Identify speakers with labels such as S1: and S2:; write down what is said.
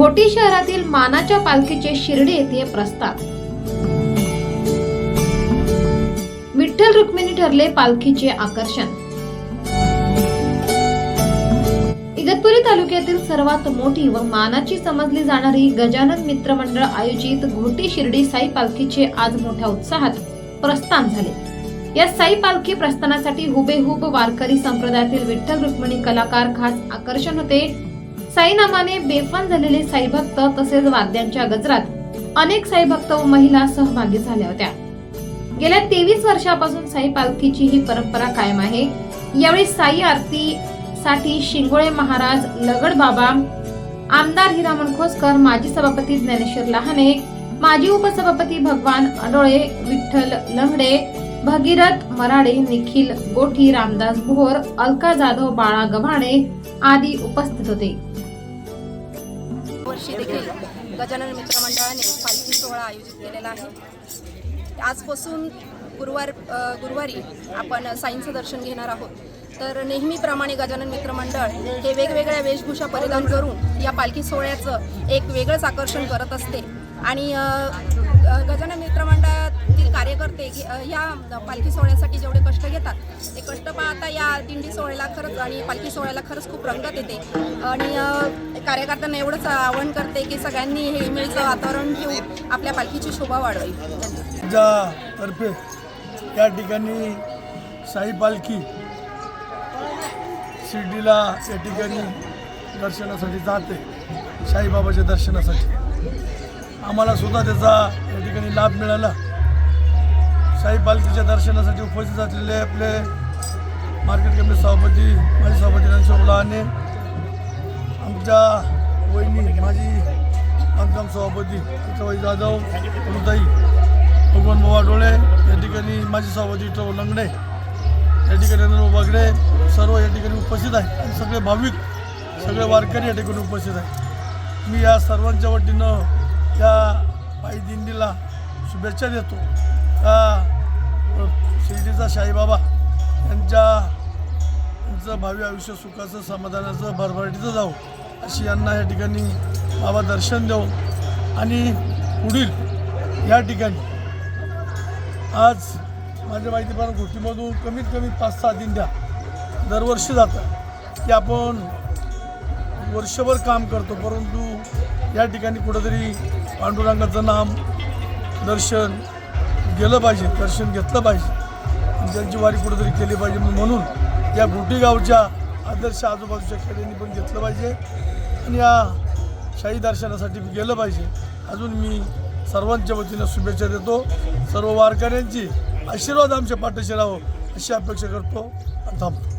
S1: घोटी शहरातील मानाच्या पालखीचे शिर्डी येथे प्रस्ताव विठ्ठल रुक्मिणी ठरले पालखीचे आकर्षण. इगतपुरी तालुक्यातील सर्वात मोठी व मानाची समजली जाणारी गजानन मित्र मंडळ आयोजित घोटी शिर्डी साई पालखीचे आज मोठ्या उत्साहात प्रस्थान झाले. या साई पालखी प्रस्थानासाठी हुबेहूब वारकरी संप्रदायातील विठ्ठल रुक्मिणी कलाकार खास आकर्षण होते. साईनामाने बेफान झालेले साई भक्त तसेच वाद्यांच्या गजरात अनेक साई भक्त व महिला सहभागी झाल्या होत्या. गेल्या तेवीस वर्षापासून साई पालखीची ही परंपरा कायम आहे. यावेळी साई आरती साठी शिंगोळे महाराज लगड बाबा आमदार हिरामण खोसकर माजी सभापती ज्ञानेश्वर लहाने माजी उपसभापती भगवान अडोळे विठ्ठल लंगडे भगीरथ मराडे निखिल गोठी रामदास भोर अलका जाधव बाळा गव्हाणे आदी उपस्थित होते.
S2: वर्षी देखील गजानन मित्रमंडळाने पालखी सोहळा आयोजित केलेला आहे. आजपासून गुरुवार गुरुवारी आपण साईंचं दर्शन घेणार आहोत. तर नेहमीप्रमाणे गजानन मित्रमंडळ हे वेगवेगळ्या वेशभूषा परिधान करून या पालखी सोहळ्याचं एक वेगळंच आकर्षण करत असते. आणि गजानन मित्रमंडळातील कार्यकर्ते हे- या पालखी सोहळ्यासाठी जेवढे कष्ट घेतात ते कष्ट पाहता या दिंडी सोहळ्याला खरंच आणि पालखी सोहळ्याला खरंच खूप रंगत येते. आणि कार्यकर्त्यांना एवढंच आवाहन करते की सगळ्यांनी हे इमेजचं वातावरण ठेवून आपल्या पालखीची शोभा वाढवावी.
S3: तर्फे या ठिकाणी साई पालखी शिर्डीला या ठिकाणी दर्शनासाठी जाते साईबाबाच्या दर्शनासाठी. आम्हाला सुद्धा त्याचा या ठिकाणी लाभ मिळाला. साई पालखीच्या दर्शनासाठी उपस्थित असलेले आपले मार्केट कमिटी सभापती माजी सभापती रणशोभ लहाने आमच्या वहिनी माझी बांधकाम सभापती चित्रबाई जाधव अनुताई भगवान बाबा डोळे या ठिकाणी माझी सभापती विठ्ठल लंगडे या ठिकाणी अनिल बागडे सर्व या ठिकाणी उपस्थित आहे आणि सगळे भाविक सगळे वारकरी या ठिकाणी उपस्थित आहे मी या सर्वांच्या वतीनं या पायी दिंडीला शुभेच्छा देतो. त्या शिर्डीचा शाईबाबा यांच्या यांचं भावी आयुष्य सुखाचं समाधानाचं भरभराटीचं जाऊ अशी यांना या ठिकाणी बाबा दर्शन देऊ आणि पुढील या ठिकाणी आज माझ्या माहितीप्रमाणे गोष्टीमधून कमीत कमी पाच सहा दिंड्या दरवर्षी जातात की आपण वर्षभर काम करतो परंतु या ठिकाणी कुठंतरी पांडुरंगाचं नाम दर्शन गेलं पाहिजे दर्शन घेतलं पाहिजे. ज्यांची त्यांची वारी कुठंतरी केली पाहिजे म्हणून या गोटीगावच्या आदर्श आजूबाजूच्या खेड्यांनी पण घेतलं पाहिजे आणि या शाही दर्शनासाठी गेलं पाहिजे. अजून मी सर्वांच्या वतीनं शुभेच्छा देतो. सर्व वारकऱ्यांची आशीर्वाद आमच्या पाठीशी राहो अशी अपेक्षा करतो. थांबतो.